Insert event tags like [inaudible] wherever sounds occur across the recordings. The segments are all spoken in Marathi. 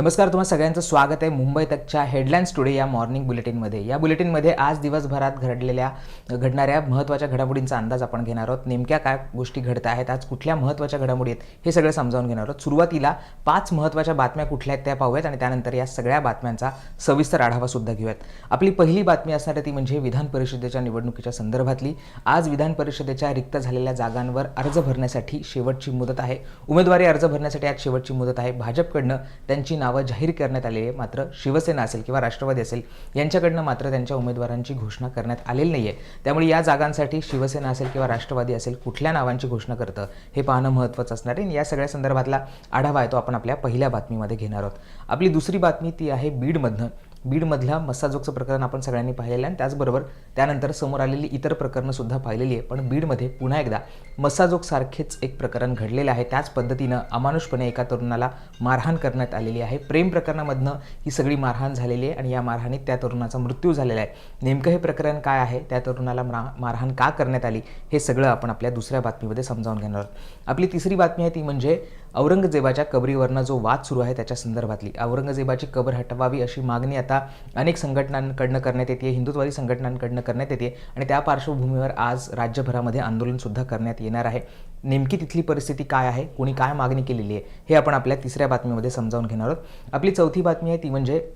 नमस्कार तुम्हाला सगळ्यांचं स्वागत आहे मुंबई तकच्या हेडलाईन्स टुडे या मॉर्निंग बुलेटिनमध्ये या बुलेटिनमध्ये आज दिवसभरात घडलेल्या घडणाऱ्या महत्त्वाच्या घडामोडींचा अंदाज आपण घेणार आहोत. नेमक्या काय गोष्टी घडत आहेत आज कुठल्या महत्त्वाच्या घडामोडी आहेत हे सगळं समजावून घेणार आहोत. सुरुवातीला पाच महत्त्वाच्या बातम्या कुठल्या आहेत त्या पाहूयात आणि त्यानंतर या सगळ्या बातम्यांचा सविस्तर आढावा सुद्धा घेऊयात. आपली पहिली बातमी असणार आहे ती म्हणजे विधान परिषदेच्या निवडणुकीच्या संदर्भातली. आज विधान परिषदेच्या रिक्त झालेल्या जागांवर अर्ज भरण्यासाठी शेवटची मुदत आहे. उमेदवारी अर्ज भरण्यासाठी आज शेवटची मुदत आहे. भाजपकडनं त्यांची नाव नावं जाहीर करण्यात आली आहे मात्र शिवसेना असेल किंवा राष्ट्रवादी असेल यांच्याकडनं मात्र त्यांच्या उमेदवारांची घोषणा करण्यात आलेली नाही आहे त्यामुळे या जागांसाठी शिवसेना असेल किंवा राष्ट्रवादी असेल कुठल्या नावांची घोषणा करतं हे पाहणं महत्त्वाचं असणार आहे. आणि या सगळ्या संदर्भातला आढावा आहे तो आपण आपल्या पहिल्या बातमीमध्ये घेणार आहोत. आपली दुसरी बातमी ती आहे बीडमधनं. बीडमधल्या मस्साजोगचं प्रकरण आपण सगळ्यांनी पाहिलेलं आहे. आणि त्याचबरोबर त्यानंतर समोर आलेली इतर प्रकरणं सुद्धा पाहिलेली आहे. पण बीडमध्ये पुन्हा एकदा मस्साजोगसारखेच एक प्रकरण घडलेलं आहे. त्याच पद्धतीनं अमानुषपणे एका तरुणाला मारहाण करण्यात आलेली आहे. प्रेम प्रकरणामधनं ही सगळी मारहाण झालेली आहे आणि या मारहाणीत त्या तरुणाचा मृत्यू झालेला आहे. नेमकं हे प्रकरण काय आहे? त्या तरुणाला मारहाण का करण्यात आली? हे सगळं आपण आपल्या दुसऱ्या बातमीमध्ये समजावून घेणार आहोत. आपली तिसरी बातमी आहे ती म्हणजे औरंगजेबाच्या कबरीवरनं जो वाद सुरू आहे त्याच्या संदर्भातली. औरंगजेबाची कबर हटवावी अशी मागणी आता अनेक संघटनांकडनं करण्यात येते हिंदुत्वादी संघटनांकडनं करण्यात येते आणि त्या पार्श्वभूमीवर आज राज्यभरामध्ये आंदोलनसुद्धा करण्यात येणार आहे. नेमकी तिथली परिस्थिती काय आहे? कोणी काय मागणी केलेली आहे? हे आपण आपल्या तिसऱ्या बातमीमध्ये समजावून घेणार आहोत. आपली चौथी बातमी आहे ती म्हणजे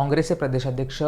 काँग्रेसचे प्रदेशाध्यक्ष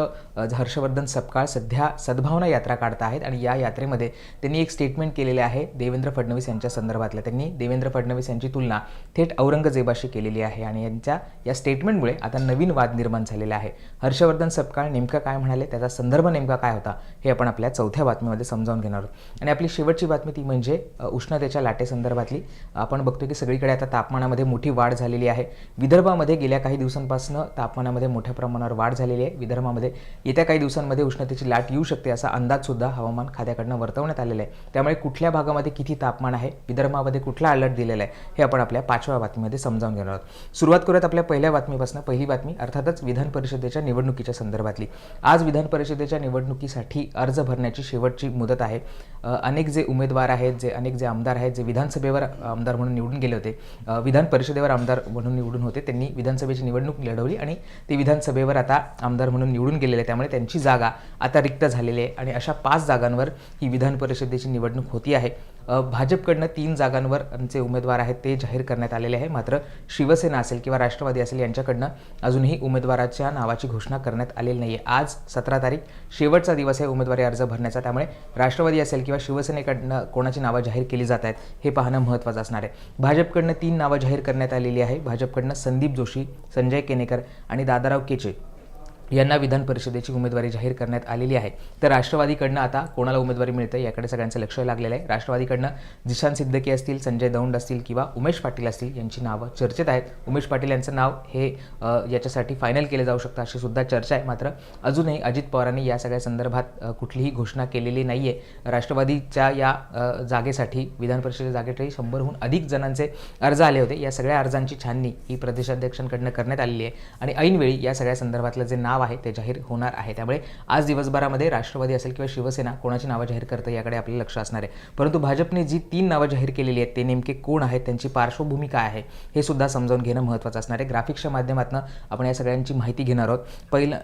हर्षवर्धन सपकाळ सध्या सद्भावना यात्रा काढत आहेत आणि या यात्रेमध्ये त्यांनी एक स्टेटमेंट केलेले आहे देवेंद्र फडणवीस यांच्या संदर्भातलं. त्यांनी देवेंद्र फडणवीस यांची तुलना थेट औरंगजेबाशी केलेली आहे आणि यांच्या या स्टेटमेंटमुळे आता नवीन वाद निर्माण झालेला आहे. हर्षवर्धन सपकाळ नेमकं काय म्हणाले त्याचा संदर्भ नेमका काय होता हे आपण आपल्या चौथ्या बातमीमध्ये समजावून घेणार आहोत. आणि आपली शेवटची बातमी ती म्हणजे उष्णतेच्या लाटेसंदर्भातली आपण बघतो की सगळीकडे आता तापमानामध्ये मोठी वाढ झालेली आहे. विदर्भामध्ये गेल्या काही दिवसांपासून तापमानामध्ये मोठ्या प्रमाणावर वाढ झालेली आहे. विदर्भामध्ये येत्या काही दिवसांमध्ये उष्णतेची लाट येऊ शकते असा अंदाजसुद्धा हवामान खात्याकडनं वर्तवण्यात आलेला आहे. त्यामुळे कुठल्या भागामध्ये किती तापमान आहे विदर्भामध्ये कुठला अलर्ट दिलेला आहे हे आपण आपल्या पाचव्या बातमीमध्ये समजावून घेणार आहोत. सुरुवात करूयात आपल्या पहिल्या बातमीपासून. पहिली बातमी अर्थातच विधान परिषदेच्या निवडणुकीच्या संदर्भातली. आज विधान परिषदेच्या निवडणुकीसाठी अर्ज भरण्याची शेवटची मुदत आहे. अनेक जे उमेदवार आहेत जे अनेक जे आमदार आहेत जे विधानसभेवर आमदार म्हणून निवडून गेले होते. विधान परिषदेवर आमदार म्हणून निवडून होते. त्यांनी विधानसभेची निवडणूक लढवली आणि ते विधानसभेवर आता आमदार म्हणून निवडून गेलेले आहे त्यामुळे त्यांची जागा आता रिक्त झालेली आहे. आणि अशा पाच जागांवर ही विधान परिषदेची निवडणूक होती आहे. भाजपकडनं तीन जागांवर जे उमेदवार आहेत ते जाहीर करण्यात आलेले आहे. मात्र शिवसेना असेल किंवा राष्ट्रवादी असेल यांच्याकडनं अजूनही उमेदवाराच्या नावाची घोषणा करण्यात आलेली नाही आहे आज सतरा तारीख शेवटचा दिवस आहे उमेदवारी अर्ज भरण्याचा. त्यामुळे राष्ट्रवादी असेल किंवा शिवसेनेकडनं कोणाची नावं जाहीर केली जात आहेत हे पाहणं महत्त्वाचं असणार आहे. भाजपकडनं तीन नावं जाहीर करण्यात आलेली आहे. भाजपकडनं संदीप जोशी संजय केनेकर आणि दादाराव केचे यांना विधान परिषदेची उमेदवारी जाहीर करण्यात आलेली आहे. तर राष्ट्रवादीकडनं आता कोणाला उमेदवारी मिळते याकडे सगळ्यांचं लक्ष लागलेलं आहे. राष्ट्रवादीकडनं जिशान सिद्दकी असतील संजय दौंड असतील किंवा उमेश पाटील असतील यांची नावं चर्चेत आहेत. उमेश पाटील यांचं नाव हे याच्यासाठी फायनल केलं जाऊ शकतं अशी सुद्धा चर्चा आहे. मात्र अजूनही अजित पवारांनी या सगळ्या संदर्भात कुठलीही घोषणा केलेली नाही आहे राष्ट्रवादीच्या या जागेसाठी विधान परिषदेच्या जागेसाठी शंभरहून अधिक जणांचे अर्ज आले होते. या सगळ्या अर्जांची छाननी ही प्रदेशाध्यक्षांकडनं करण्यात आलेली आहे. आणि ऐनवेळी या सगळ्या संदर्भातलं जे नाव आहे ते जाहीर होणार आहे. त्यामुळे आज दिवसभरामध्ये राष्ट्रवादी असेल किंवा शिवसेना कोणाची नावं जाहीर करतं याकडे आपलं लक्ष असणार आहे. परंतु भाजपने जी तीन नावं जाहीर केलेली आहेत ते नेमके कोण आहेत त्यांची पार्श्वभूमी काय आहे हे सुद्धा समजावून घेणं महत्त्वाचं असणार आहे. ग्राफिक्सच्या माध्यमातून आपण या सगळ्यांची माहिती घेणार आहोत. पहिलं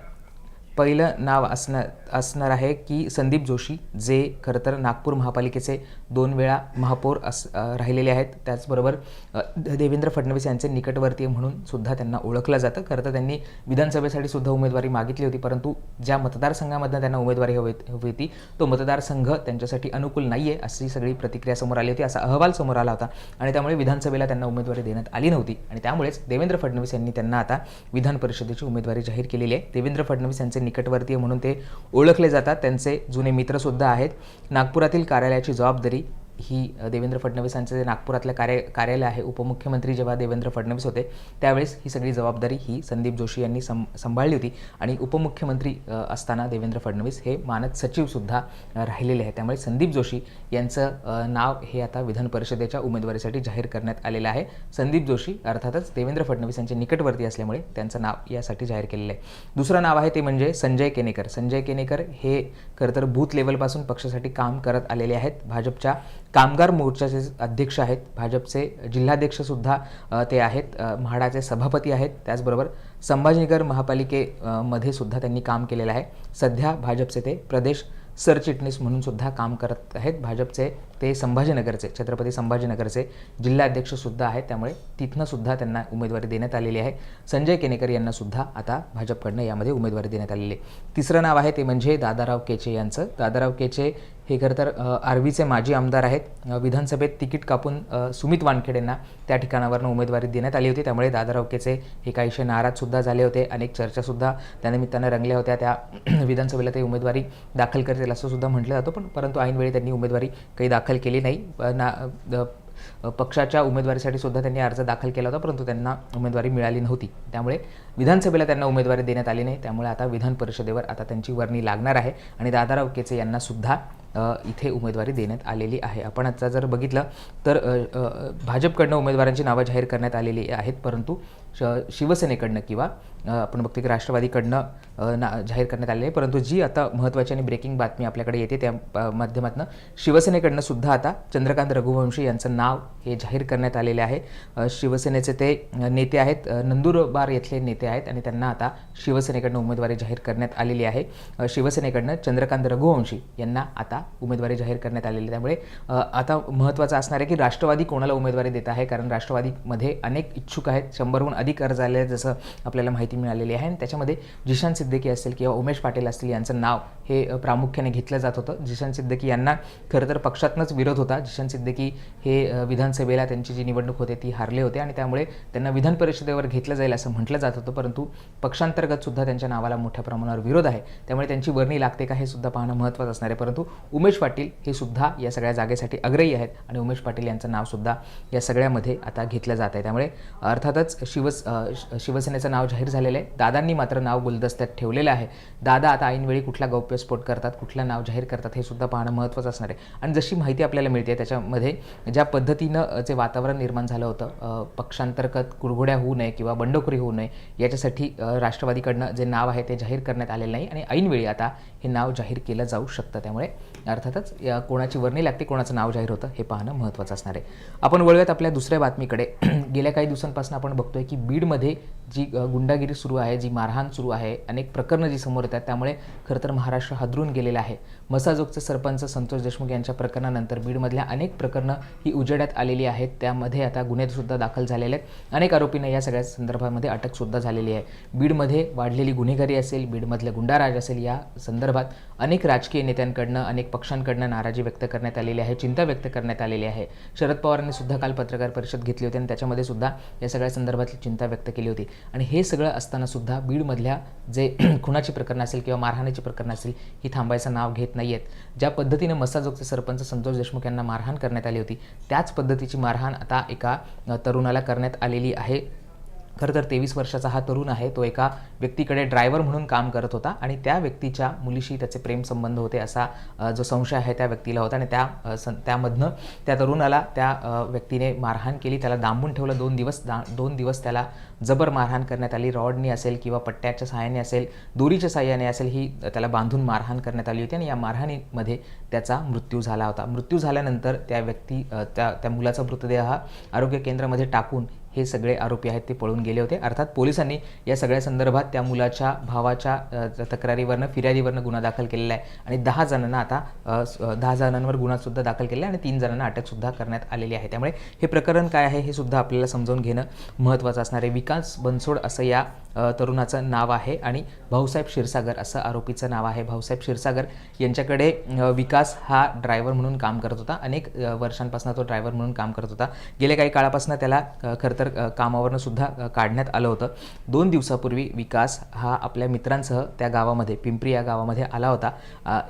पहिलं नाव असणार असणार आहे की संदीप जोशी जे खरं तर नागपूर महापालिकेचे दोन वेळा महापौर अस राहिलेले आहेत. त्याचबरोबर द- देवेंद्र फडणवीस यांचे निकटवर्तीय म्हणून सुद्धा त्यांना ओळखलं जातं. खरं तर त्यांनी विधानसभेसाठी सुद्धा उमेदवारी मागितली होती परंतु ज्या मतदारसंघामधनं त्यांना उमेदवारी हवी हवी होती तो मतदारसंघ त्यांच्यासाठी अनुकूल नाही आहे अशी सगळी प्रतिक्रिया समोर आली होती असा अहवाल समोर आला होता. आणि त्यामुळे विधानसभेला त्यांना उमेदवारी देण्यात आली नव्हती. आणि त्यामुळेच देवेंद्र फडणवीस यांनी त्यांना आता विधान परिषदेची उमेदवारी जाहीर केलेली आहे. देवेंद्र फडणवीस यांचे निकटवर्तीय म्हणून ते ओळखले जातात. त्यांचे जुने मित्रसुद्धा आहेत. नागपुरातील कार्यालयाची जबाबदारी ही देवेंद्र फडणवीस यांचं जे नागपुरातलं कार्य कार्यालय आहे उपमुख्यमंत्री जेव्हा देवेंद्र फडणवीस होते त्यावेळेस ही सगळी जबाबदारी ही संदीप जोशी यांनी सं सांभाळली होती. आणि उपमुख्यमंत्री असताना देवेंद्र फडणवीस हे मानद सचिवसुद्धा राहिलेले आहे त्यामुळे संदीप जोशी यांचं नाव हे आता विधान परिषदेच्या उमेदवारीसाठी जाहीर करण्यात आलेलं आहे. संदीप जोशी अर्थातच देवेंद्र फडणवीस यांचे निकटवर्ती असल्यामुळे त्यांचं नाव यासाठी जाहीर केलेलं आहे. दुसरं नाव आहे ते म्हणजे संजय केनेकर. संजय केनेकर हे खरं तर बूथ लेवलपासून पक्षासाठी काम करत आलेले आहेत. भाजपच्या कामगार मोर्चाचे अध्यक्ष आहेत. भाजपचे जिल्हाध्यक्षसुद्धा ते आहेत. म्हाडाचे सभापती आहेत. त्याचबरोबर संभाजीनगर महापालिकेमध्ये सुद्धा त्यांनी काम केलेलं आहे. सध्या भाजपचे ते प्रदेश सरचिटणीस म्हणून सुद्धा काम करत आहेत. भाजपचे ते संभाजीनगरचे छत्रपती संभाजीनगरचे जिल्हाध्यक्षसुद्धा आहेत. त्यामुळे तिथनं सुद्धा त्यांना उमेदवारी देण्यात आलेली आहे. संजय केनेकर यांनासुद्धा आता भाजपकडनं यामध्ये उमेदवारी देण्यात आलेली आहे. तिसरं नाव आहे ते म्हणजे दादाराव केचे यांचं. दादाराव केचे हे खरं तर आर्वीचे माजी आमदार आहेत. विधानसभेत तिकीट कापून सुमित वानखेडेंना त्या ठिकाणावरनं उमेदवारी देण्यात आली होती. त्यामुळे दादाराव केचे हे काहीशे नाराजसुद्धा झाले होते. अनेक चर्चासुद्धा त्यानिमित्तानं रंगल्या होत्या. त्या [clears throat] विधानसभेला ते उमेदवारी दाखल करतील असं सुद्धा म्हटलं जातं. पण परंतु ऐनवेळी त्यांनी उमेदवारी काही दाखल केली नाही. ना पक्षाच्या उमेदवारीसाठी सुद्धा त्यांनी अर्ज दाखल केला होता परंतु त्यांना उमेदवारी मिळाली नव्हती. त्यामुळे विधानसभेला त्यांना उमेदवारी देण्यात आली नाही. त्यामुळे आता विधान परिषदेवर आता त्यांची वर्णी लागणार आहे आणि दादाराव केचे यांना सुद्धा इथे उमेदवारी देण्यात आलेली आहे. आपण आता जर बघितलं तर भाजपकडनं उमेदवारांची नावं जाहीर करण्यात आलेली आहेत परंतु श शिवसेनेकडनं किंवा आपण बघतो की राष्ट्रवादीकडनं ना जाहीर करण्यात आलेली आहे. परंतु जी आता महत्त्वाची आणि ब्रेकिंग बातमी आपल्याकडे येते त्या अ, माध्यमातून शिवसेनेकडनं सुद्धा आता चंद्रकांत रघुवंशी यांचं नाव हे जाहीर करण्यात आलेले आहे. शिवसेनेचे ते नेते आहेत नंदुरबार येथले नेते आहेत आणि त्यांना आता शिवसेनेकडनं उमेदवारी जाहीर करण्यात आलेली आहे. शिवसेनेकडनं चंद्रकांत रघुवंशी यांना आता उमेदवारी जाहीर करण्यात आलेली आहे. त्यामुळे आता महत्त्वाचं असणार आहे की राष्ट्रवादी कोणाला उमेदवारी देत आहे? कारण राष्ट्रवादीमध्ये अनेक इच्छुक आहेत. शंभरहून अधिक अर्ज आले जसं आपल्याला माहिती मिळालेली आहे. आणि त्याच्यामध्ये जिशान सिद्दीकी असतील किंवा उमेश पाटील असतील यांचं नाव हे प्रामुख्याने घेतलं जात होतं. जिशान सिद्दीकी यांना खरं तर पक्षातनंच विरोध होता. जिशान सिद्दीकी हे विधानसभेला त्यांची जी निवडणूक होते ती हारले होते आणि त्यामुळे त्यांना विधान परिषदेवर घेतलं जाईल असं म्हटलं जात होतं. परंतु पक्षांतर्गत सुद्धा त्यांच्या नावाला मोठ्या प्रमाणावर विरोध आहे. त्यामुळे त्यांची वर्णी लागते का हे सुद्धा पाहणं महत्त्वाचं असणार आहे. परंतु उमेश पाटील हे सुद्धा या सगळ्या जागेसाठी अग्रही आहेत आणि उमेश पाटील यांचं नावसुद्धा या सगळ्यामध्ये आता घेतलं जात आहे. त्यामुळे अर्थातच शिवस श- शिवसेनेचं नाव जाहीर झालं झालेलं आहे दादांनी मात्र नाव गुलदस्त्यात ठेवलेलं आहे. दादा आता ऐनवेळी कुठला गौप्यस्फोट करतात कुठलं नाव जाहीर करतात हे सुद्धा पाहणं महत्त्वाचं असणार आहे. आणि जशी माहिती आपल्याला मिळते त्याच्यामध्ये ज्या पद्धतीनं जे वातावरण निर्माण झालं होतं पक्षांतर्गत कुरघोड्या होऊ नये किंवा बंडखोरी होऊ नये याच्यासाठी राष्ट्रवादीकडनं जे नाव आहे ते जाहीर करण्यात आलेलं नाही आणि ऐनवेळी आता हे नाव जाहीर केलं जाऊ शकतं. त्यामुळे अर्थातच कोणाची वर्णी लागते कोणाचं नाव जाहीर होतं हे पाहणं महत्त्वाचं असणार आहे. आपण वळूयात आपल्या दुसऱ्या बातमीकडे. [clears throat] गेल्या काही दिवसांपासून आपण बघतोय की बीडमध्ये जी गुंडागिरी सुरू आहे जी मारहाण सुरू आहे अनेक प्रकरणं जी समोर येतात त्यामुळे खरं तर महाराष्ट्र हादरून गेलेला आहे. मसाजोगचे सरपंच संतोष देशमुख यांच्या प्रकरणानंतर बीडमधल्या अनेक प्रकरणं ही उजेडात आलेली आहेत. त्यामध्ये आता गुन्हेसुद्धा दाखल झालेले आहेत. अनेक आरोपींना या सगळ्या संदर्भामध्ये अटकसुद्धा झालेली आहे. बीडमध्ये वाढलेली गुन्हेगारी असेल बीडमधलं गुंडाराज असेल या संदर्भात अनेक राजकीय नेत्यांकडनं अनेक पक्षांकडनं नाराजी व्यक्त करण्यात आलेली आहे चिंता व्यक्त करण्यात आलेली आहे. शरद पवारांनी सुद्धा काल पत्रकार परिषद घेतली होती आणि त्याच्यामध्ये सुद्धा या सगळ्या संदर्भातली चिंता व्यक्त केली होती. आणि हे सगळं असताना सुद्धा बीडमधल्या जे [clears throat] खुणाची प्रकरणं असेल किंवा मारहाणीची प्रकरणं असेल ही थांबायचं नाव घेत नाही आहेत ज्या पद्धतीनं मसाजोगचे सरपंच संतोष देशमुख यांना मारहाण करण्यात आली होती त्याच पद्धतीची मारहाण आता एका तरुणाला करण्यात आलेली आहे. खरं तर तेवीस वर्षाचा हा तरुण आहे तो एका व्यक्तीकडे ड्रायव्हर म्हणून काम करत होता आणि त्या व्यक्तीच्या मुलीशी त्याचे प्रेमसंबंध होते असा जो संशय आहे त्या व्यक्तीला होता आणि त्या सं त्यामधनं त्या तरुणाला त्या व्यक्तीने मारहाण केली त्याला दांबून ठेवलं दोन दिवस दा दोन दिवस त्याला जबर मारहाण करण्यात आली रॉडनी असेल किंवा पट्ट्याच्या सहाय्याने असेल दोरीच्या सहाय्याने असेल ही त्याला बांधून मारहाण करण्यात आली होती आणि या मारहाणीमध्ये त्याचा मृत्यू झाला होता. मृत्यू झाल्यानंतर त्या व्यक्ती त्या त्या मुलाचा मृतदेह हा आरोग्य केंद्रामध्ये टाकून हे सगळे आरोपी आहेत ते पळून गेले होते. अर्थात पोलिसांनी या सगळ्या संदर्भात त्या मुलाच्या भावाच्या तक्रारीवरनं फिर्यादीवरनं गुन्हा दाखल केलेला आहे. आणि दहा जणांना आता दहा जणांवर गुन्हासुद्धा दाखल केला आहे आणि तीन जणांना अटकसुद्धा करण्यात आलेली आहे. त्यामुळे हे प्रकरण काय आहे हे सुद्धा आपल्याला समजावून घेणं महत्त्वाचं असणार आहे. विकास बनसोड असं या तरुणाचं नाव आहे आणि भाऊसाहेब क्षीरसागर असं आरोपीचं नाव आहे. भाऊसाहेब क्षीरसागर यांच्याकडे विकास हा ड्रायव्हर म्हणून काम करत होता. अनेक वर्षांपासून तो ड्रायव्हर म्हणून काम करत होता. गेल्या काही काळापासून त्याला खरं तर कामावरनं सुद्धा काढण्यात आलं होतं. दोन दिवसापूर्वी विकास हा आपल्या मित्रांसह त्या गावामध्ये पिंपरी या गावामध्ये आला होता.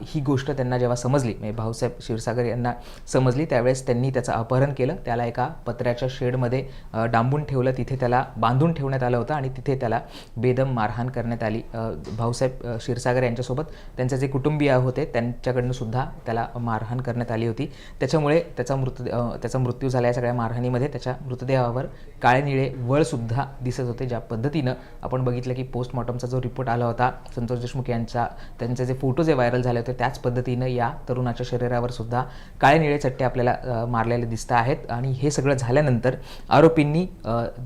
ही गोष्ट त्यांना जेव्हा समजली म्हणजे भाऊसाहेब क्षीरसागर यांना समजली त्यावेळेस त्यांनी त्याचं अपहरण केलं. त्याला एका पत्र्याच्या शेडमध्ये डांबून ठेवलं. तिथे त्याला बांधून ठेवण्यात आलं होतं आणि तिथे त्याला बेदम मारहाण करण्यात आली. भाऊसाहेब क्षीरसागर यांच्यासोबत त्यांचे जे कुटुंबीय होते त्यांच्याकडनं सुद्धा त्याला मारहाण करण्यात आली होती. त्याच्यामुळे त्याचा मृत त्याचा मृत्यू झाला या सगळ्या मारहाणीमध्ये. त्याच्या मृतदेहावर काळे निळे वळसुद्धा दिसत होते ज्या पद्धतीनं आपण बघितलं की पोस्टमॉर्टमचा जो रिपोर्ट आला होता संतोष देशमुख यांचा त्यांचे जे फोटो जे व्हायरल झाले होते त्याच पद्धतीनं या तरुणाच्या शरीरावर सुद्धा काळे निळे चट्टे आपल्याला मारलेले दिसत आहेत. आणि हे सगळं झाल्यानंतर आरोपींनी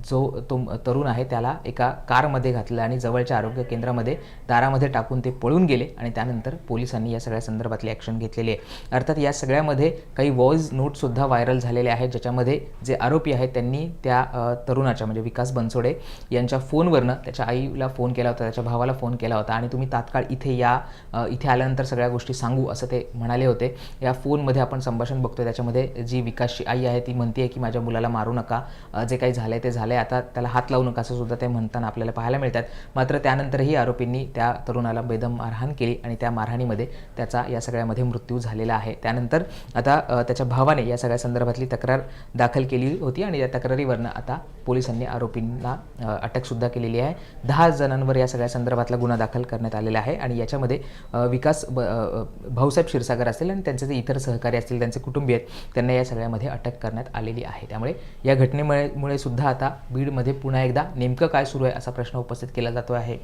जो तो तरुण आहे त्याला एका कार दारामध्ये घातलं आणि जवळच्या आरोग्य केंद्रामध्ये दारामध्ये टाकून ते पळून गेले आणि त्यानंतर पोलिसांनी या सगळ्या संदर्भातली ॲक्शन घेतलेली आहे. अर्थात या सगळ्यामध्ये काही व्हॉइस नोटसुद्धा व्हायरल झालेले आहेत ज्याच्यामध्ये जे आरोपी आहेत त्यांनी त्या तरुणाच्या म्हणजे विकास बनसोडे यांच्या फोनवरनं त्याच्या आईला फोन केला होता त्याच्या भावाला फोन केला होता आणि तुम्ही तात्काळ इथे या इथे आल्यानंतर सगळ्या गोष्टी सांगू असं ते म्हणाले होते. या फोनमध्ये आपण संभाषण बघतोय त्याच्यामध्ये जी विकासची आई आहे ती म्हणते की माझ्या मुलाला मारू नका जे काही झालंय ते झालंय आता त्याला हात लावू नका असं सुद्धा ते म्हणताना आपल्याला पाहायला मिळतात. मात्र त्यानंतरही आरोपींनी त्या तरुणाला बेदम मारहाण केली आणि त्या मारहाणीमध्ये त्याचा या सगळ्यामध्ये मृत्यू झालेला आहे. त्यानंतर आता त्याच्या भावाने या सगळ्या संदर्भातली तक्रार दाखल केली होती आणि या तक्रारीवरनं आता पोलिसांनी आरोपींना अटकसुद्धा केलेली आहे. दहा जणांवर या सगळ्या संदर्भातला गुन्हा दाखल करण्यात आलेला आहे आणि याच्यामध्ये विकास ब- भाऊसाहेब क्षीरसागर असतील आणि त्यांचे जे इतर सहकारी असतील त्यांचे कुटुंबीय आहेत त्यांना या सगळ्यामध्ये अटक करण्यात आलेली आहे. त्यामुळे या घटनेमुळे मुळे सुद्धा आता बीडमध्ये पुन्हा एकदा नेमकं काय सुरू आहे असा प्रश्न उपस्थित केला जातो आहे.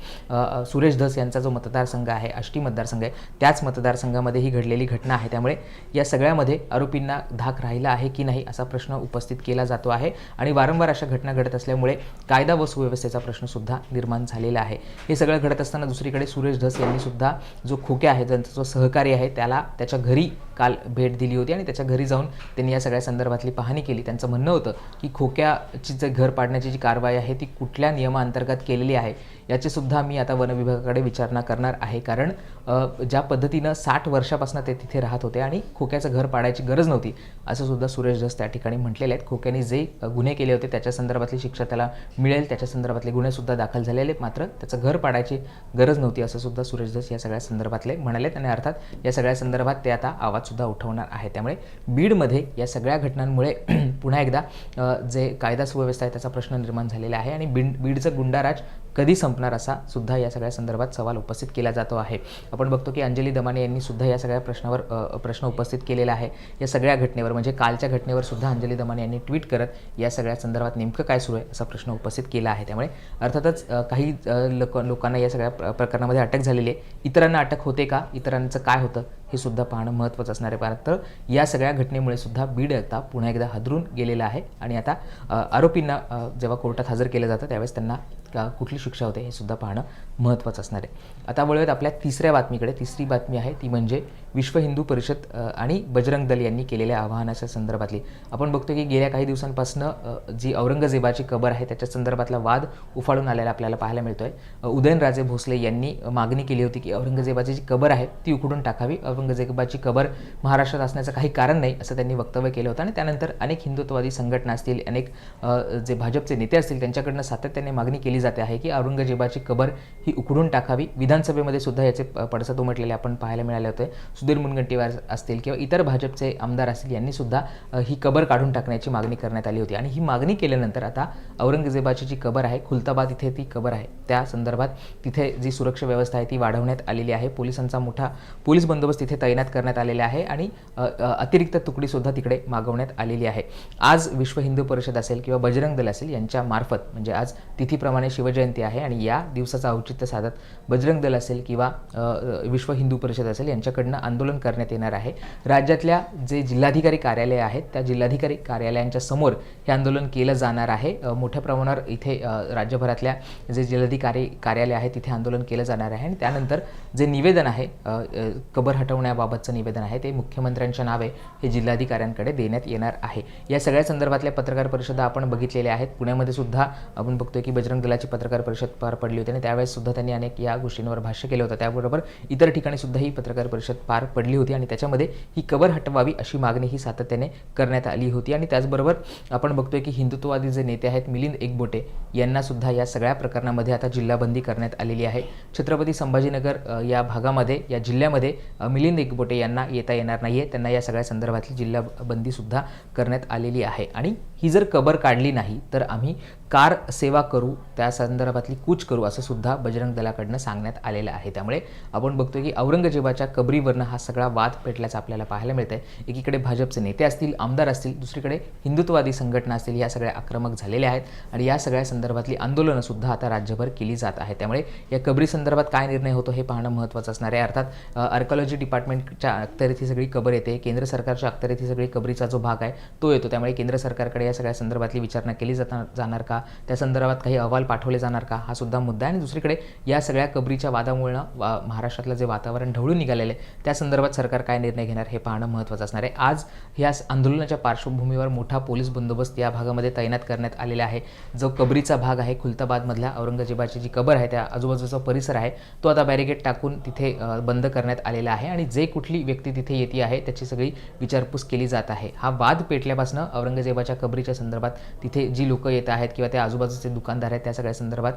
सुरेश धस यांचा जो मतदारसंघ आहे आष्टी मतदारसंघ आहे त्याच मतदारसंघामध्ये ही घडलेली घटना आहे. त्यामुळे या सगळ्यामध्ये आरोपींना धाक राहिला आहे की नाही असा प्रश्न उपस्थित केला जातो आहे आणि वारंवार अशा घटना घडत असल्यामुळे कायदा व सुव्यवस्थेचा प्रश्नसुद्धा निर्माण झालेला आहे. हे सगळं घडत असताना दुसरीकडे सुरेश धस यांनी सुद्धा जो खोके आहे त्यांचा जो सहकारी आहे त्याला त्याच्या घरी काल भेट दिली होती आणि त्याच्या घरी जाऊन त्यांनी या सगळ्या संदर्भातली पाहणी केली. त्यांचं म्हणणं होतं की खोक्याची जे घर पाडण्याची जी कारवाई आहे ती कुठल्या नियमाअंतर्गत केलेली आहे. याची सुद्धा मी आता वन विभागाकडे विचारणा करणार आहे. कारण ज्या पद्धतीनं साठ वर्षापासून ते तिथे राहत होते आणि खोक्याचं घर पाडायची गरज नव्हती असं सुद्धा सुरेश धस त्या ठिकाणी म्हटलेले आहेत. खोक्याने जे गुन्हे केले होते त्याच्या संदर्भातली शिक्षा त्याला मिळेल त्याच्या संदर्भातले गुन्हेसुद्धा दाखल झालेले आहेत. मात्र त्याचं घर पाडायची गरज नव्हती असं सुद्धा सुरेश धस या सगळ्या संदर्भातले म्हणालेत. आणि अर्थात या सगळ्या संदर्भात ते आता आवाजसुद्धा उठवणार आहे त्यामुळे बीडमध्ये या सगळ्या घटनांमुळे [clears throat] पुन्हा एकदा जे कायदा सुव्यवस्था आहे त्याचा प्रश्न निर्माण झालेला आहे. आणि बीड बीडचं गुंडाराज कधी संपणार असा सुद्धा या सगळ्या संदर्भात सवाल उपस्थित केला जातो आहे. आपण बघतो की अंजली दमाने यांनी सुद्धा या सगळ्या प्रश्नावर प्रश्न उपस्थित केलेला आहे. या सगळ्या घटनेवर म्हणजे कालच्या घटनेवर सुद्धा अंजली दमाने यांनी ट्विट करत या सगळ्या संदर्भात नेमकं काय सुरू आहे असा प्रश्न उपस्थित केला आहे. त्यामुळे अर्थातच काही लोक लोकांना या सगळ्या प्रकरणामध्ये अटक झालेली आहे. इतरांना अटक होते का? इतरांचं काय होतं? हे सुद्धा पाहणं महत्त्वाचं असणार आहे. तर या सगळ्या घटनेमुळे सुद्धा बीड आता पुन्हा एकदा हादरून गेलेला आहे. आणि आता आरोपींना जेव्हा कोर्टात हजर केलं जातं त्यावेळेस त्यांना कुठली शिक्षा होते हे सुद्धा पाहणं महत्त्वाचं असणार आहे. आता वळूयात आपल्या तिसऱ्या बातमीकडे. तिसरी बातमी आहे ती म्हणजे विश्व हिंदू परिषद आणि बजरंग दल यांनी केलेल्या आवाहनाच्या संदर्भातली. आपण बघतो की गेल्या काही दिवसांपासून जी औरंगजेबाची कबर आहे त्याच्या संदर्भातला वाद उफाळून आलेला आपल्याला पाहायला मिळतो आहे उदयनराजे भोसले यांनी मागणी केली होती की औरंगजेबाची जी कबर आहे ती उकडून टाकावी. औरंगजेबाची कबर महाराष्ट्रात असण्याचं काही कारण नाही असं त्यांनी वक्तव्य केलं होतं. आणि त्यानंतर अनेक हिंदुत्ववादी संघटना असतील अनेक जे भाजपचे नेते असतील त्यांच्याकडनं सातत्याने मागणी केली जाते आहे की औरंगजेबाची कबर ही उकडून टाकावी. विधानसभेमध्ये सुद्धा याचे प- पडसाद उमटलेले आपण पाहायला मिळाले होते. सुधीर मुनगंटीवार असतील किंवा इतर भाजपचे आमदार असतील यांनी सुद्धा ही कबर काढून टाकण्याची मागणी करण्यात आली होती. आणि ही मागणी केल्यानंतर आता औरंगजेबाची जी कबर आहे खुलताबाद इथे ती कबर आहे. त्या संदर्भात तिथे जी सुरक्षा व्यवस्था आहे ती वाढवण्यात आलेली आहे. पोलिसांचा मोठा पोलीस बंदोबस्त तिथे तैनात करण्यात आलेला आहे आणि अतिरिक्त तुकडीसुद्धा तिकडे मागवण्यात आलेली आहे. आज विश्व हिंदू परिषद असेल किंवा बजरंग दल असेल यांच्या मार्फत म्हणजे आज तिथीप्रमाणे शिवजयंती आहे आणि या दिवसाचा औचित्य साधत बजरंग दल असेल किंवा विश्व हिंदू परिषद असेल यांच्याकडनं आंदोलन करण्यात येणार आहे. राज्यातल्या जे जिल्हाधिकारी कार्यालय आहेत त्या जिल्हाधिकारी कार्यालयांच्या समोर हे आंदोलन केलं जाणार आहे. मोठ्या प्रमाणावर इथे राज्यभरातल्या जे जिल्हाधिकारी कार्यालय आहे तिथे आंदोलन केलं जाणार आहे. आणि त्यानंतर जे निवेदन आहे कबर हटवण्याबाबतचं निवेदन आहे ते मुख्यमंत्र्यांच्या नावे हे जिल्हाधिकाऱ्यांकडे देण्यात येणार आहे. या सगळ्या संदर्भातल्या पत्रकार परिषदा आपण बघितलेल्या आहेत. पुण्यामध्ये सुद्धा आपण बघतोय की बजरंग दलाची पत्रकार परिषद पार पडली होती आणि त्यावेळेस सुद्धा त्यांनी अनेक या गोष्टींवर भाष्य केलं होतं. त्याबरोबर इतर ठिकाणी सुद्धा ही पत्रकार परिषद पार पडली होती आणि त्याच्यामध्ये ही कबर हटवावी अशी मागणी ही सातत्याने करण्यात आली होती. आणि त्याचबरोबर आपण बघतोय की हिंदुत्ववादी जे नेते आहेत मिलिंद एकबोटे यांना सुद्धा या सगळ्या प्रकरणामध्ये आता जिल्हाबंदी करण्यात आलेली आहे. छत्रपती संभाजीनगर या भागामध्ये या जिल्ह्यामध्ये मिलिंद एकबोटे यांना येता येणार नाही आहे त्यांना या सगळ्या संदर्भातली जिल्हाबंदीसुद्धा करण्यात आलेली आहे. आणि ही जर कबर काढली नाही तर आम्ही कार सेवा करू त्या संदर्भातली कूच करू असं सुद्धा बजरंग दलाकडनं सांगण्यात आलेलं आहे. त्यामुळे आपण बघतोय की औरंगजेबाच्या कबरीवरनं हा सगळा वाद पेटल्याचं आपल्याला पाहायला मिळतं आहे एकीकडे भाजपचे नेते असतील आमदार असतील दुसरीकडे हिंदुत्ववादी संघटना असतील या सगळ्या आक्रमक झालेल्या आहेत आणि या सगळ्या संदर्भातली आंदोलनं सुद्धा आता राज्यभर केली जात आहे त्यामुळे या कबरी संदर्भात काय निर्णय होतो हे पाहणं महत्त्वाचं असणार आहे. अर्थात आर्कॉलॉजी डिपार्टमेंटच्या अखत्यारीत ही सगळी कबर येते केंद्र सरकारच्या अखत्यारीत ही सगळी कबरीचा जो भाग आहे तो येतो. त्यामुळे केंद्र सरकारकडे या सगळ्या संदर्भातली विचारणा केली जाता जाणार का? त्या संदर्भात काही अहवाल पाठवले जाणार का? हा सुद्धा मुद्दा आणि दुसरीकडे या सगळ्या कबरीच्या वादामुळं वा- महाराष्ट्रातलं जे वातावरण ढवळून निघालेलं आहे त्या संदर्भात सरकार काय निर्णय घेणार हे पाहणं महत्त्वाचं असणार आहे. आज या आंदोलनाच्या पार्श्वभूमीवर मोठा पोलीस बंदोबस्त या भागामध्ये तैनात करण्यात आलेला आहे. जो कबरीचा भाग आहे खुलताबादमधल्या औरंगजेबाची जी कबर आहे त्या आजूबाजूचा परिसर आहे तो आता बॅरिगेट टाकून तिथे बंद करण्यात आलेला आहे. आणि जे कुठली व्यक्ती तिथे येते आहे त्याची सगळी विचारपूस केली जात आहे. हा वाद पेटल्यापासून औरंगजेबाच्या कबरी नोकरीच्या संदर्भात तिथे जी लोक येत आहेत किंवा त्या आजूबाजूचे दुकानदार आहेत त्या सगळ्या संदर्भात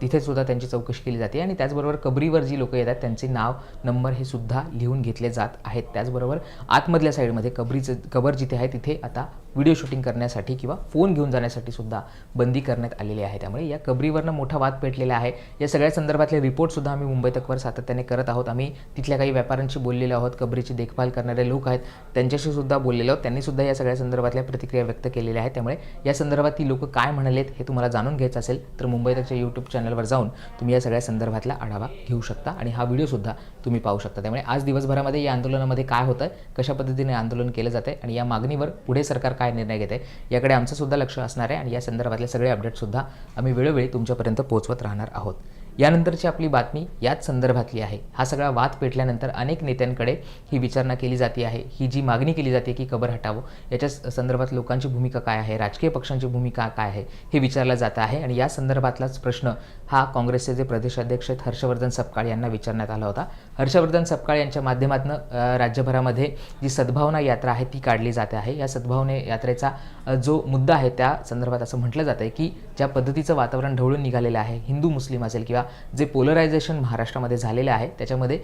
तिथे सुद्धा त्यांची चौकशी केली जाते. आणि त्याचबरोबर कबरीवर जी लोक येतात त्यांचे नाव नंबर हे सुद्धा लिहून घेतले जात आहेत. त्याचबरोबर आतमधल्या साईडमध्ये कबरीचं कबर जिथे आहे तिथे आता व्हिडिओ शूटिंग करण्यासाठी किंवा फोन घेऊन जाण्यासाठी सुद्धा बंदी करण्यात आलेली आहे. त्यामुळे या कबरीवरनं मोठा वाद पेटलेला आहे. या सगळ्या संदर्भातले रिपोर्टसुद्धा आम्ही मुंबई तकवर सातत्याने करत आहोत. आम्ही तिथल्या काही व्यापाऱ्यांशी बोललेलो आहोत. कबरीची देखभाल करणारे लोक आहेत. त्यांच्याशी सुद्धा बोललेलो आहोत. त्यांनी सुद्धा या सगळ्या संदर्भातल्या प्रतिक्रिया व्यक्त केलेल्या आहेत. त्यामुळे या संदर्भात ती लोक काय म्हणालेत हे तुम्हाला जाणून घ्यायचं असेल तर मुंबई तकच्या यूट्यूब चॅनलवर जाऊन तुम्ही या सगळ्या संदर्भातला आढावा घेऊ शकता आणि हा व्हिडिओसुद्धा तुम्ही पाहू शकता. त्यामुळे आज दिवसभरामध्ये या आंदोलनामध्ये काय होतं कशा पद्धतीने आंदोलन केलं जातं आहे आणि या मागणीवर पुढे सरकार काय निर्णय घेते याकडे आमचं सुद्धा लक्ष असणार आहे आणि या संदर्भातले सगळे अपडेट्ससुद्धा आम्ही वेळोवेळी तुमच्यापर्यंत पोहोचवत राहणार आहोत. यानंतरची आपली बातमी याच संदर्भातली आहे. हा सगळा वाद पेटल्यानंतर अनेक नेत्यांकडे ही विचारणा केली जाते आहे. ही जी मागणी केली जाते की कबर हटावं याच्या संदर्भात लोकांची भूमिका काय आहे राजकीय पक्षांची भूमिका काय आहे हे विचारलं जात आहे. आणि या संदर्भातलाच प्रश्न हा काँग्रेसचे जे प्रदेशाध्यक्ष आहेत हर्षवर्धन सपकाळ यांना विचारण्यात आला होता. हर्षवर्धन सपकाळ यांच्या माध्यमातून राज्यभरामध्ये जी सद्भावना यात्रा आहे ती काढली जाते आहे. या सद्भावने यात्रेचा जो मुद्दा आहे त्या संदर्भात असं म्हटलं जातं आहे की ज्या पद्धतीचं वातावरण ढवळून निघालेलं आहे हिंदू मुस्लिम असेल किंवा जे पोलरायझेशन महाराष्ट्रामध्ये झालेलं आहे त्याच्यामध्ये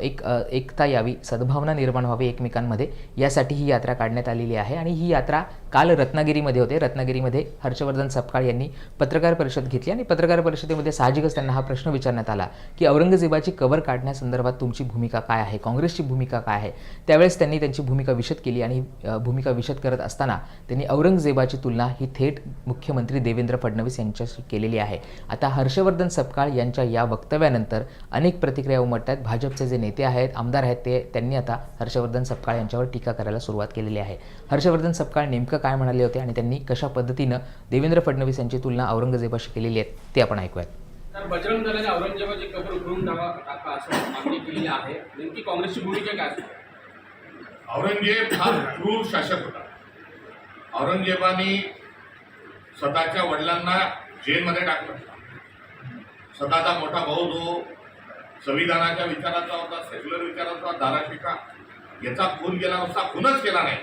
एक एकता यावी सद्भावना निर्माण व्हावी एकमेकांमध्ये यासाठी ही यात्रा काढण्यात आलेली आहे आणि ही यात्रा काल रत्नागिरीमध्ये होते. रत्नागिरीमध्ये हर्षवर्धन सपकाळ यांनी पत्रकार परिषद घेतली आणि पत्रकार परिषदेमध्ये साहजिकच त्यांना हा प्रश्न विचारण्यात आला की औरंगजेबाची कबर काढण्यासंदर्भात तुमची भूमिका काय आहे? काँग्रेसची भूमिका काय आहे? त्यावेळेस त्यांनी त्यांची भूमिका विशद केली आणि भूमिका विशद करत असताना त्यांनी औरंगजेबाची तुलना ही थेट मुख्यमंत्री देवेंद्र फडणवीस यांच्याशी केलेली आहे. आता हर्षवर्धन सपकाळ यांच्या या वक्तव्यानंतर अनेक प्रतिक्रिया उमटत आहेत भाजपचे जे नेते आहेत आमदार आहेत ते त्यांनी आता हर्षवर्धन सपकाळ यांच्यावर टीका करायला सुरुवात केलेली आहे. हर्षवर्धन सपकाळ नेमकं काय म्हणाले होते आणि त्यांनी कशा पद्धतीनं देवेंद्र फडणवीस यांची तुलना औरंगजेबाशी केलेली आहे ते आपण ऐकूयात. तर बजरंग दलाने औरंगजेबाची कबर उघडून टाका टाका असं मागणी केलेली आहे. नेमकी काँग्रेसची भूमिका काय असते? औरंगजेब हा क्रूर शासक होता. औरंगजेबाने स्वतःच्या वडिलांना जेलमध्ये टाकलं स्वतःचा मोठा भाऊ जो संविधानाच्या विचाराचा होता सेक्युलर विचाराचा होता दारा शिखा याचा खून केला नुसता खूनच केला नाही.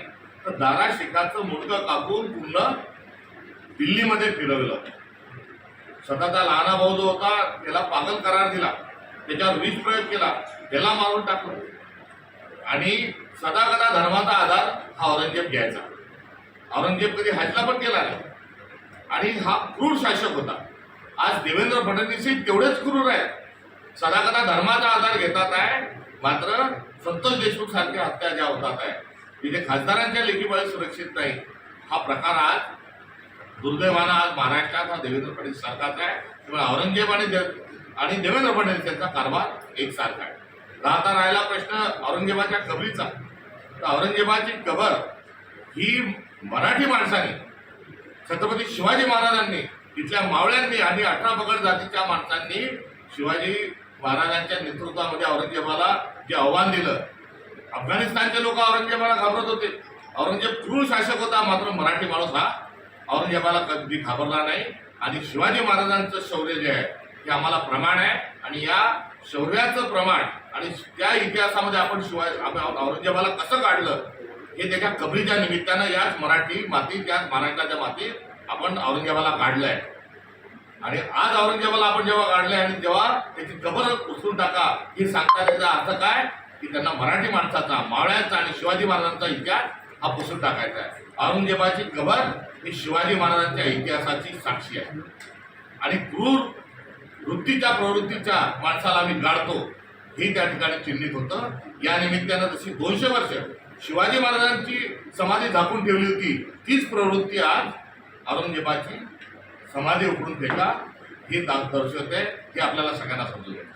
तर दारा शिखाचं मुडकं कापून पूर्ण दिल्लीमध्ये फिरवलं. स्वतःचा लहाना भाऊ जो होता त्याला पागल करार दिला. त्याच्यावर विष प्रयोग केला. त्याला मारून टाकलं. आणि सदाकदा धर्माचा आधार हा औरंगजेब घ्यायचा. औरंगजेब कधी हजला पण केला नाही. आणि हा क्रूर शासक होता. आज देवेंद्र फडणवीसही तेवढेच क्रूर आहेत. सदाकदा धर्माचा आधार घेतात आहे. मात्र संतोष देशमुख सारख्या हत्या ज्या होतात आहे. तिथे खासदारांच्या लेखीमुळे सुरक्षित नाही. हा प्रकार आज दुर्दैवानं आज महाराष्ट्रात हा देवेंद्र फडणवीस सरकारचा आहे. त्यामुळे औरंगजेब आणि दे आणि देवेंद्र फडणवीस यांचा कारभार एकसारखा आहे. राहता राहिला प्रश्न औरंगजेबाच्या कबरीचा. तर औरंगजेबाची कबर ही मराठी माणसाने छत्रपती शिवाजी महाराजांनी तिथल्या मावळ्यांनी आणि अठरा पगड जातीच्या माणसांनी शिवाजी महाराजांच्या नेतृत्वामध्ये औरंगजेबाला जे आव्हान दिलं अफगाणिस्तानचे लोक औरंगजेबाला घाबरत होते. औरंगजेब क्रूर शासक होता मात्र मराठी माणूस हा. औरंगजेबाला कधी घाबरला नाही. आणि शिवाजी महाराजांचं शौर्य जे आहे हे आम्हाला प्रमाण आहे. आणि या शौर्याचं प्रमाण आणि त्या इतिहासामध्ये आपण शिवाय औरंगजेबाला कसं काढलं हे त्याच्या कबरीच्या निमित्तानं याच मराठी मातीत याच महाराष्ट्राच्या मातीत आपण औरंगजेबाला काढलंय. आणि आज औरंगजेबाला आपण जेव्हा काढले आणि तेव्हा त्याची कबर उचलून टाका हे सांगता त्याचा अर्थ काय? की त्यांना मराठी माणसाचा मावळ्याचा आणि शिवाजी महाराजांचा इतिहास हा पुसून टाकायचा आहे. औरंगजेबाची कबर ही शिवाजी महाराजांच्या इतिहासाची साक्षी आहे. आणि क्रूर वृत्तीच्या प्रवृत्तीच्या माणसाला आम्ही गाडतो हे त्या ठिकाणी चिन्हित होतं. या निमित्तानं जशी दोनशे वर्ष शिवाजी महाराजांची समाधी झाकून ठेवली होती तीच प्रवृत्ती आज औरंगजेबाची समाधी उकडून फेका हे दर्शवते हे आपल्याला सगळ्यांना समजून येतं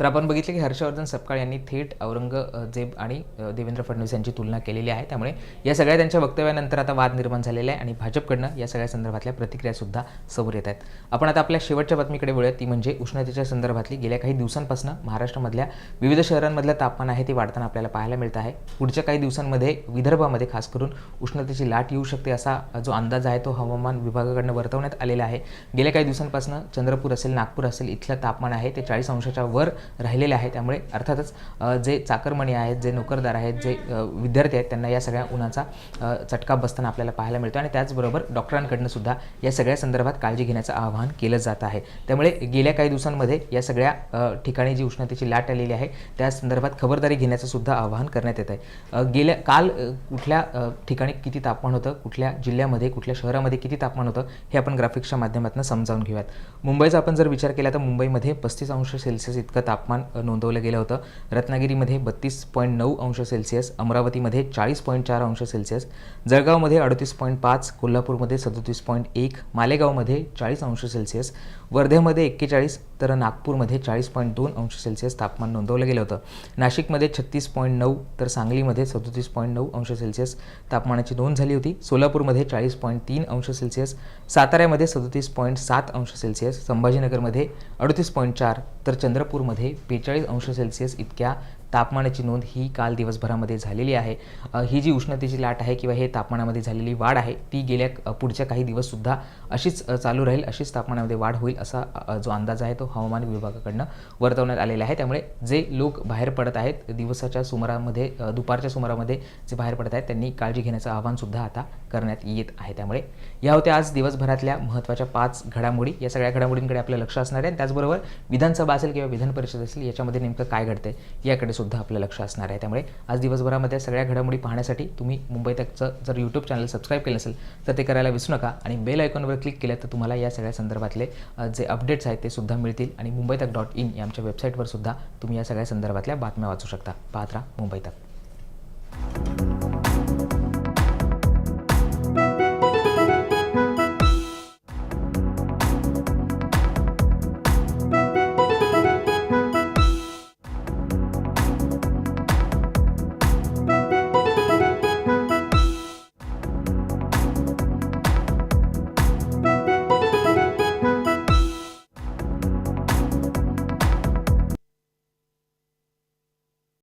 तर आपण बघितलं की हर्षवर्धन सपकाळ यांनी थेट औरंगजेब आणि देवेंद्र फडणवीस यांची तुलना केलेली आहे. त्यामुळे या सगळ्या त्यांच्या वक्तव्यानंतर आता वाद निर्माण झालेला आहे आणि भाजपकडनं या सगळ्या संदर्भातल्या प्रतिक्रियासुद्धा समोर येत आहेत. आपण आता आपल्या शेवटच्या बातमीकडे वळूया ती म्हणजे उष्णतेच्या संदर्भातली गेल्या काही दिवसांपासून महाराष्ट्रामधल्या विविध शहरांमधलं तापमान आहे ते वाढताना आपल्याला पाहायला मिळतं आहे. पुढच्या काही दिवसांमध्ये विदर्भामध्ये खास करून उष्णतेची लाट येऊ शकते असा जो अंदाज आहे तो हवामान विभागाकडनं वर्तवण्यात आलेला आहे. गेल्या काही दिवसांपासून चंद्रपूर असेल नागपूर असेल इथलं तापमान आहे ते चाळीस अंशाच्या वर राहिलेले आहे. त्यामुळे अर्थातच जे चाकरमणी आहेत जे नोकरदार आहेत जे विद्यार्थी आहेत त्यांना या सगळ्या उन्हाचा चटका बसताना आपल्याला पाहायला मिळतो आणि त्याचबरोबर डॉक्टरांकडनं सुद्धा या सगळ्या संदर्भात काळजी घेण्याचं आवाहन केलं जात आहे. त्यामुळे गेल्या काही दिवसांमध्ये या सगळ्या ठिकाणी जी उष्णतेची लाट आलेली आहे त्या संदर्भात खबरदारी घेण्याचं सुद्धा आवाहन करण्यात येत आहे. गेल्या काल कुठल्या ठिकाणी किती तापमान होतं कुठल्या जिल्ह्यामध्ये कुठल्या शहरामध्ये किती तापमान होतं हे आपण ग्राफिक्सच्या माध्यमातून समजावून घेऊयात. मुंबईचा आपण जर विचार केला तर मुंबईमध्ये पस्तीस अंश सेल्सिअस इतकं तापमान नोंदवलं गेलं होतं. रत्नागिरीमध्ये बत्तीस पॉईंट नऊ अंश सेल्सिअस अमरावतीमध्ये चाळीस पॉईंट चार अंश सेल्सिअस जळगावमध्ये अडतीस पॉईंट पाच कोल्हापूरमध्ये सदोतीस पॉईंट एक मालेगावमध्ये चाळीस अंश सेल्सिअस वर्धेमध्ये एक्केचाळीस तर नागपूरमध्ये चाळीस पॉईंट दोन अंश सेल्सिअस तापमान नोंदवलं गेलं होतं. नाशिकमध्ये छत्तीस पॉईंट नऊ तर सांगलीमध्ये सदोतीस पॉईंट नऊ अंश सेल्सिअस तापमानाची नोंद झाली होती. सोलापूरमध्ये चाळीस पॉईंट तीन अंश सेल्सिअस साताऱ्यामध्ये सदोतीस पॉईंट सात अंश सेल्सिअस संभाजीनगरमध्ये अडतीस पॉईंट चार तर चंद्रपूरमध्ये बेचाळीस अंश सेल्सिअस इतक्या तापमानाची नोंद ही काल दिवसभरामध्ये झालेली आहे. ही जी उष्णतेची लाट आहे किंवा हे तापमानामध्ये झालेली वाढ आहे ती गेल्या पुढच्या काही दिवससुद्धा अशीच चालू राहील अशीच तापमानामध्ये वाढ होईल असा जो अंदाज आहे तो हवामान विभागाकडनं वर्तवण्यात आलेला आहे. त्यामुळे जे लोक बाहेर पडत आहेत दिवसाच्या सुमारामध्ये दुपारच्या सुमारामध्ये जे बाहेर पडत आहेत त्यांनी काळजी घेण्याचं आवाहनसुद्धा आता करण्यात येत आहे. त्यामुळे या होत्या आज दिवसभरातल्या महत्त्वाच्या पाच घडामोडी. या सगळ्या घडामोडींकडे आपलं लक्ष असणार आहे आणि त्याचबरोबर विधानसभा असेल किंवा विधान परिषद असेल याच्यामध्ये नेमकं काय घडतं याकडे सुद्धा आपलं लक्ष असणार आहे. त्यामुळे आज दिवसभरामध्ये सगळ्या घडामोडी पाहण्यासाठी तुम्ही मुंबई तकचं जर यूट्यूब चॅनल सबस्क्राईब केलं असेल तर ते करायला विसरू नका आणि बेल आयकॉनवर क्लिक केलं तर तुम्हाला या सगळ्या संदर्भातले जे अपडेट्स आहेत ते सुद्धा मिळतील आणि मुंबई तक डॉट इन या आमच्या वेबसाईटवर सुद्धा तुम्ही या सगळ्या संदर्भातल्या बातम्या वाचू शकता. पाहत राहा मुंबई तक.